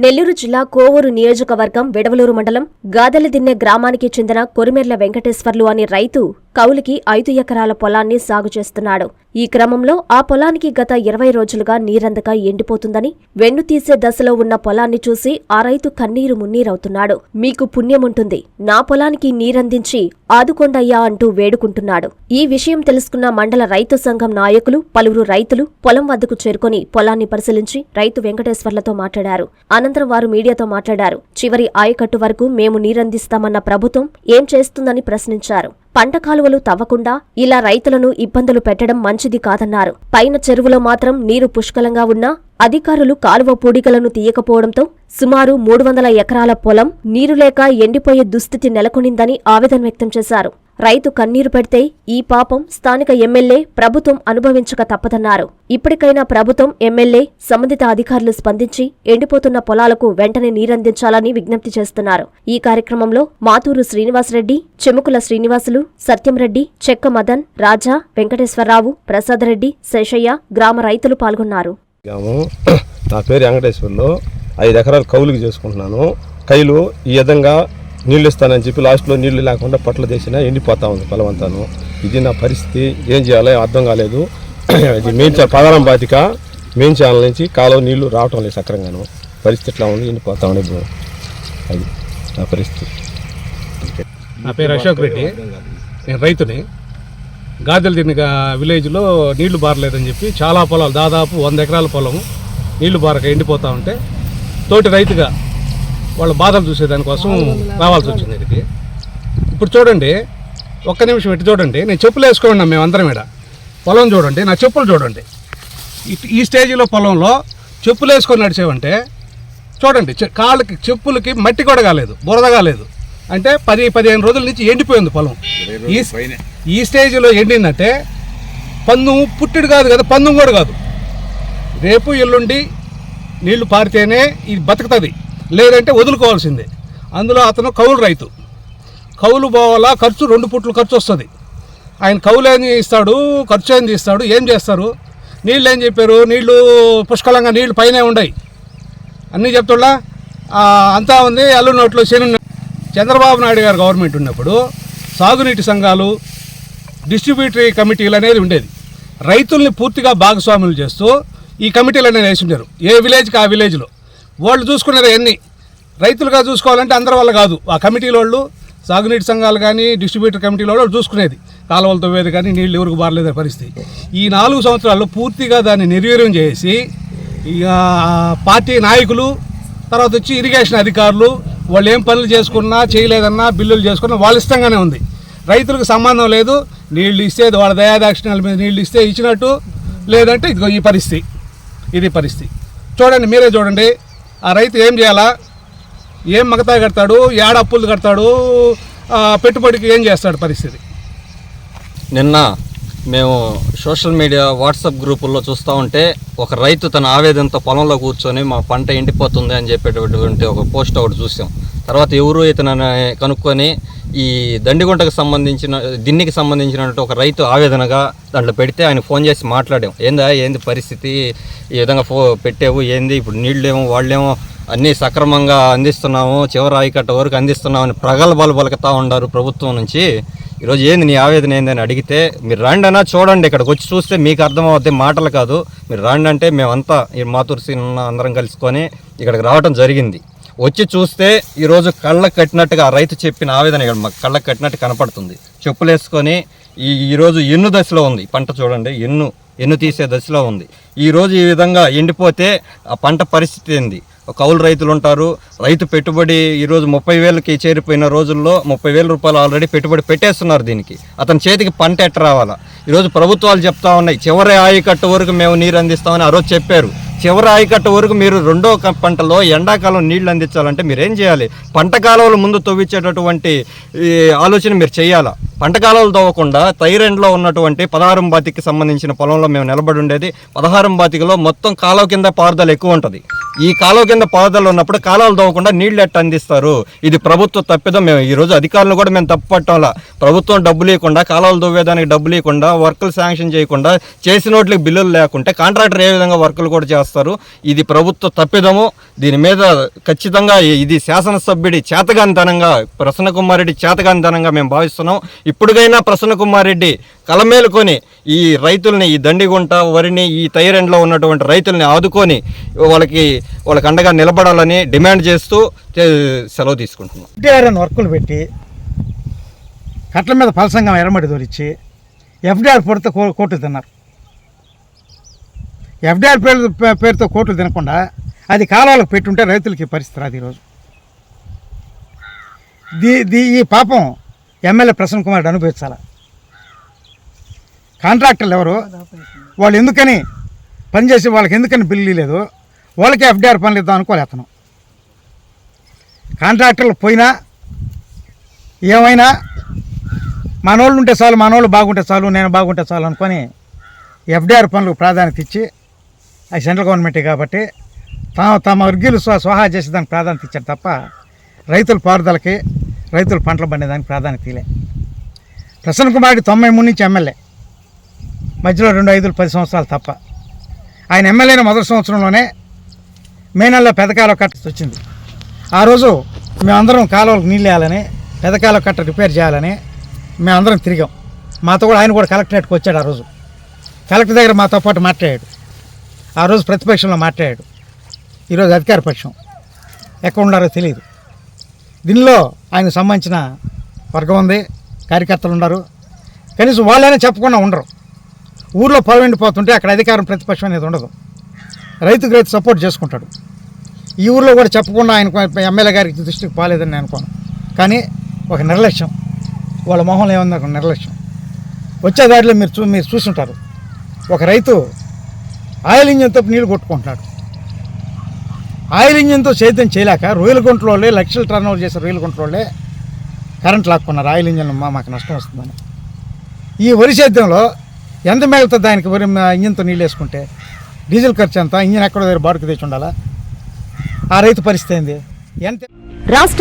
నెల్లూరు జిల్లా కోవూరు నియోజకవర్గం విడవలూరు మండలం గాదెలదిన్నె గ్రామానికి చెందిన కొరిమెర్ల వెంకటేశ్వర్లు అనే రైతు కౌలుకి ఐదు ఎకరాల పొలాన్ని సాగు చేస్తున్నాడు. ఈ క్రమంలో ఆ పొలానికి గత ఇరవై రోజులుగా నీరందక ఎండిపోతుందని వెన్ను తీసే దశలో ఉన్న పొలాన్ని చూసి ఆ రైతు కన్నీరు మున్నీరవుతున్నాడు. మీకు పుణ్యముంటుంది నా పొలానికి నీరందించి ఆదుకొండయ్యా అంటూ వేడుకుంటున్నాడు. ఈ విషయం తెలుసుకున్న మండల రైతు సంఘం నాయకులు పలువురు రైతులు పొలం వద్దకు చేరుకొని పొలాన్ని పరిశీలించి రైతు వెంకటేశ్వర్లతో మాట్లాడారు. అనంతరం వారు మీడియాతో మాట్లాడారు. చివరి ఆయకట్టు వరకు మేము నీరందిస్తామన్న ప్రభుత్వం ఏం చేస్తుందని ప్రశ్నించారు. పంట కాలువలు తవ్వకుండా ఇలా రైతులను ఇబ్బందులు పెట్టడం మంచిది కాదన్నారు. పైన చెరువులో మాత్రం నీరు పుష్కలంగా ఉన్నా అధికారులు కాలువ పూడికలను తీయకపోవడంతో సుమారు మూడు వందల ఎకరాల పొలం నీరు లేక ఎండిపోయే దుస్థితి నెలకొనిందని ఆవేదన వ్యక్తం చేశారు. రైతు కన్నీరు పెడితే ఈ పాపం స్థానిక ఎమ్మెల్యే ప్రభుత్వం అనుభవించక తప్పదన్నారు. ఇప్పటికైనా ప్రభుత్వం ఎమ్మెల్యే సంబంధిత అధికారులు స్పందించి ఎండిపోతున్న పొలాలకు వెంటనే నీరందించాలని విజ్ఞప్తి చేస్తున్నారు. ఈ కార్యక్రమంలో మాతూరు శ్రీనివాసరెడ్డి చెముకుల శ్రీనివాసులు సత్యంరెడ్డి చెక్క మదన్ రాజా వెంకటేశ్వరరావు ప్రసాదరెడ్డి శేషయ్య గ్రామ రైతులు పాల్గొన్నారు. నా పేరు వెంకటేశ్వర్లు. ఐదు ఎకరాలు కౌలుకి చేసుకుంటున్నాను. కైలు ఈ విధంగా నీళ్ళు ఇస్తానని చెప్పి లాస్ట్లో నీళ్ళు లేకుండా పట్ల తీసినా ఎండిపోతా ఉంది పొలమంతాను ఇది నా పరిస్థితి. ఏం చేయాలో అర్థం కాలేదు. ఇది మెయిన్ ఛానల్ పదారం బాధిక మెయిన్ ఛానల్ నుంచి కాలువ నీళ్ళు రావటం లేదు సక్రంగాను. పరిస్థితి ఎట్లా ఉంది? ఎండిపోతా ఉంది ఇప్పుడు. అది నా పరిస్థితి. నా పేరు అశోక్ రెడ్డి. నేను రైతుని. గాదెల తిన్నగ విలేజ్లో నీళ్ళు బారలేదని చెప్పి చాలా పొలాలు దాదాపు వంద ఎకరాల పొలం నీళ్ళు బారక ఎండిపోతా ఉంటే తోటి రైతుగా వాళ్ళ బాధలు చూసేదానికోసం రావాల్సి వచ్చింది ఇక్కడికి ఇప్పుడు చూడండి ఒక్క నిమిషం ఇటు చూడండి నేను చెప్పులు వేసుకోండి మేము అందరం ఇక్కడ పొలం చూడండి నా చెప్పులు చూడండి. ఈ స్టేజ్లో పొలంలో చెప్పులు వేసుకొని నడిచేవంటే చూడండి కాళ్ళకి చెప్పులకి మట్టి కూడా కాలేదు బురద కాలేదు. అంటే పది పదిహేను రోజుల నుంచి ఎండిపోయింది పొలం. ఈ ఈ స్టేజ్లో ఎండిందంటే పందు పుట్టిడు కాదు కదా పందం కూడా కాదు. రేపు ఎల్లుండి నీళ్ళు పారితేనే ఇది బతుకుతుంది. లేదంటే వదులుకోవాల్సిందే. అందులో అతను కౌలు రైతు. కౌలు పోవాలా? ఖర్చు రెండు పుట్లు ఖర్చు వస్తుంది. ఆయన కౌలు ఏం ఇస్తాడు ఖర్చు ఏం తీస్తాడు ఏం చేస్తారు? నీళ్ళు ఏం చెప్పారు? నీళ్ళు పుష్కలంగా నీళ్ళు పైనే ఉన్నాయి అన్నీ చెప్తున్నా? అంతా ఉంది. అల్లు నోట్లో శని చంద్రబాబు నాయుడు గారు గవర్నమెంట్ ఉన్నప్పుడు సాగునీటి సంఘాలు డిస్ట్రిబ్యూటరీ కమిటీలు అనేది ఉండేది. రైతుల్ని పూర్తిగా భాగస్వాములు చేస్తూ ఈ కమిటీలు అనేది వేసి ఉండేరు ఏ విలేజ్కి ఆ విలేజ్లో. వాళ్ళు చూసుకునేది ఎన్ని రైతులుగా చూసుకోవాలంటే అందరి వల్ల కాదు. ఆ కమిటీల వాళ్ళు సాగునీటి సంఘాలు కానీ డిస్ట్రిబ్యూటర్ కమిటీల వాళ్ళు చూసుకునేది. కాలువలు తవ్వేది కానీ నీళ్ళు ఎవరికి బారలేదనే పరిస్థితి. ఈ నాలుగు సంవత్సరాల్లో పూర్తిగా దాన్ని నిర్వీర్యం చేసి ఇక పార్టీ నాయకులు తర్వాత వచ్చి ఇరిగేషన్ అధికారులు వాళ్ళు ఏం పనులు చేసుకున్నా చేయలేదన్నా బిల్లులు చేసుకున్నా వాళ్ళ ఇష్టంగానే ఉంది. రైతులకు సంబంధం లేదు. నీళ్ళు ఇస్తే వాళ్ళ దయాదాక్షిణ్యాల మీద నీళ్ళు ఇస్తే ఇచ్చినట్టు లేదంటే ఇదిగో ఈ పరిస్థితి. ఇది పరిస్థితి. చూడండి మీరే చూడండి. ఆ రైతు ఏం చేయాలా? ఏం మగతా కడతాడు? ఏడ అప్పులు కడతాడు? పెట్టుబడికి ఏం చేస్తాడు పరిస్థితి? నిన్న మేము సోషల్ మీడియా వాట్సాప్ గ్రూపుల్లో చూస్తూ ఉంటే ఒక రైతు తన ఆవేదనతో పొలంలో కూర్చొని మా పంట ఎండిపోతుంది అని చెప్పేటటువంటి ఒక పోస్ట్ ఒకటి చూసాం. తర్వాత ఎవరు ఇతను కనుక్కొని ఈ దండిగుంటకు సంబంధించిన దిన్నికి సంబంధించినటువంటి ఒక రైతు ఆవేదనగా దాంట్లో పెడితే ఆయన ఫోన్ చేసి మాట్లాడాం. ఏందా ఏంది పరిస్థితి? ఈ విధంగా ఫో పెట్టావు? ఏంది? ఇప్పుడు నీళ్ళేమో వాళ్ళేమో అన్నీ సక్రమంగా అందిస్తున్నాము చివరి ఆయకట్ట వరకు అందిస్తున్నామని ప్రగల్భాలు పలుకుతూ ఉన్నారు ప్రభుత్వం నుంచి. ఈరోజు ఏంది నీ ఆవేదన ఏందని అడిగితే మీరు రండి అన్నా చూడండి ఇక్కడికి వచ్చి చూస్తే మీకు అర్థమవుతాయి మాటలు కాదు. మీరు రండి అంటే మేమంతా ఈ మాతూరు సీన్ అందరం కలుసుకొని ఇక్కడికి రావడం జరిగింది. వచ్చి చూస్తే ఈరోజు కళ్ళకు కట్టినట్టుగా ఆ రైతు చెప్పిన ఆవేదన ఇక్కడ మాకు కళ్ళకు కట్టినట్టు కనపడుతుంది. చెప్పులు వేసుకొని ఈ ఈరోజు ఎన్ను దశలో ఉంది. పంట చూడండి ఎన్ను ఎన్ను తీసే దశలో ఉంది. ఈరోజు ఈ విధంగా ఎండిపోతే ఆ పంట పరిస్థితి ఏంది? కౌలు రైతులు ఉంటారు. రైతు పెట్టుబడి ఈరోజు ముప్పై వేలకి చేరిపోయిన రోజుల్లో ముప్పై వేల రూపాయలు ఆల్రెడీ పెట్టుబడి పెట్టేస్తున్నారు దీనికి. అతని చేతికి పంట ఎట్ట రావాలా? ఈరోజు ప్రభుత్వాలు చెప్తా ఉన్నాయి చివరి ఆయకట్టు వరకు మేము నీరు అందిస్తామని ఆ రోజు చెప్పారు. చివరి ఆయకట్ట వరకు మీరు రెండో పంటలో ఎండాకాలం నీళ్ళు అందించాలంటే మీరు ఏం చేయాలి? పంట కాలువల ముందు తవ్వించేటటువంటి ఈ ఆలోచన మీరు చేయాలా? పంట కాలువలు తవ్వకుండా తైరెండ్లో ఉన్నటువంటి పదహారం బాతికి సంబంధించిన పొలంలో మేము నిలబడి ఉండేది. పదహారం బాతికలో మొత్తం కాలువ కింద పారుదల ఎక్కువ ఉంటుంది. ఈ కాలువ కింద పారుదల ఉన్నప్పుడు కాలువలు తవ్వకుండా నీళ్ళు ఎట్ట అందిస్తారు? ఇది ప్రభుత్వ తప్పిదం. మేము ఈరోజు అధికారులు కూడా మేము తప్పు ప్రభుత్వం డబ్బులు ఇవ్వకుండా కాలువలు తవ్వేదానికి డబ్బులు ఇవ్వకుండా వర్కులు శాంక్షన్ చేయకుండా చేసిన వాటికి బిల్లులు లేకుంటే కాంట్రాక్టర్ ఏ విధంగా వర్కులు కూడా చేస్తారు చేస్తారు. ఇది ప్రభుత్వ తప్పిదము. దీని మీద ఖచ్చితంగా ఇది శాసనసభ్యుడి చేతగానితనంగా ప్రసన్న రెడ్డి చేతగానితనంగా మేము భావిస్తున్నాం. ఇప్పటికైనా ప్రసన్న రెడ్డి కలమేలుకొని ఈ రైతుల్ని ఈ దండిగుంట వరిని ఈ తైరెండ్లో ఉన్నటువంటి రైతుల్ని ఆదుకొని వాళ్ళకి వాళ్ళకి అండగా నిలబడాలని డిమాండ్ చేస్తూ సెలవు తీసుకుంటున్నాం. ఎఫ్డిఆర్ఎన్ వర్కులు పెట్టి కట్ల మీద ఫలసంగం ఎర్రమడి దొరిచి ఎఫ్డిఆర్ పేరుతో కో- కోట్లు తిన్నారు. ఎఫ్డిఆర్ పేరు పేరుతో కోట్లు తినకుండా అది కాలువలకు పెట్టుంటే రైతులకి పరిస్థితి రాదు ఈరోజు. దీ దీ ఈ పాపం ఎమ్మెల్యే ప్రసన్న కుమార్ అనుభవించాల. కాంట్రాక్టర్లు ఎవరు? వాళ్ళు ఎందుకని పనిచేసి వాళ్ళకి ఎందుకని బిల్లు లేదు వాళ్ళకి ఎఫ్డిఆర్ పనులు ఇద్దాం అనుకోలే అతను. కాంట్రాక్టర్లు పోయినా ఏమైనా మనోళ్ళు ఉంటే చాలు మనోళ్ళు బాగుంటే చాలు నేను బాగుంటే చాలు అనుకొని ఎఫ్డిఆర్ పనులకు ప్రాధాన్యత ఇచ్చి అది సెంట్రల్ గవర్నమెంటే కాబట్టి తాము తమ వర్గీయులు స్వ స్వాహా చేసేదానికి ప్రాధాన్యత ఇచ్చారు తప్ప రైతుల పారుదలకి రైతుల పంటలు పండేదానికి ప్రాధాన్యత ఇలే ప్రసన్న కుమారుడు తొంభై మూడు నుంచి ఎమ్మెల్యే. మధ్యలో రెండు ఐదులు పది సంవత్సరాలు తప్ప. ఆయన ఎమ్మెల్యేన మొదటి సంవత్సరంలోనే మే నెలలో పెదకాల కట్ట వచ్చింది. ఆ రోజు మేమందరం కాలువలకు నీళ్ళు వేయాలని పెదకాల కట్ట రిపేర్ చేయాలని మేమందరం తిరిగాం. మాతో కూడా ఆయన కూడా కలెక్టరేట్కి వచ్చాడు ఆ రోజు. కలెక్టర్ దగ్గర మాతో పాటు మాట్లాడాడు. ఆ రోజు ప్రతిపక్షంలో మాట్లాడాడు. ఈరోజు అధికార పక్షం. ఎక్కడ ఉండారో తెలియదు దీనిలో ఆయనకు సంబంధించిన వర్గం ఉంది కార్యకర్తలు ఉన్నారు. కనీసం వాళ్ళైనా చెప్పకుండా ఉండరు. ఊర్లో పొలవెండిపోతుంటే అక్కడ అధికారం ప్రతిపక్షం అనేది ఉండదు. రైతుకు రైతు సపోర్ట్ చేసుకుంటాడు. ఈ ఊర్లో కూడా చెప్పకుండా ఆయన ఎమ్మెల్యే గారికి దృష్టికి పోలేదని నేను అనుకోను. కానీ ఒక నిర్లక్ష్యం. వాళ్ళ మొహంలో ఏముంది? ఒక నిర్లక్ష్యం. వచ్చే దారిలో మీరు చూ మీరు చూసుంటారు. ఒక రైతు ఆయిల్ ఇంజన్తో నీళ్ళు కొట్టుకుంటున్నాడు. ఆయిల్ ఇంజన్తో సేద్యం చేయలేక రొయ్యల గుంటలోళ్ళే లక్షలు టర్న్ ఓవర్ చేసే రొయ్యల గుంటలోళ్ళే కరెంట్ లాక్కున్నారు ఆయిల్ ఇంజన్ మా మాకు నష్టం వస్తుందని. ఈ వరి సేద్యంలో ఎంత మిగులుతుంది దానికి వరి ఇంజన్తో నీళ్ళు వేసుకుంటే డీజిల్ ఖర్చు ఎంత? ఇంజన్ ఎక్కడో దగ్గర బాడుకు తెచ్చి ఉండాలా? ఆ రైతు పరిస్థితి ఏంది? ఎంత రాష్ట్ర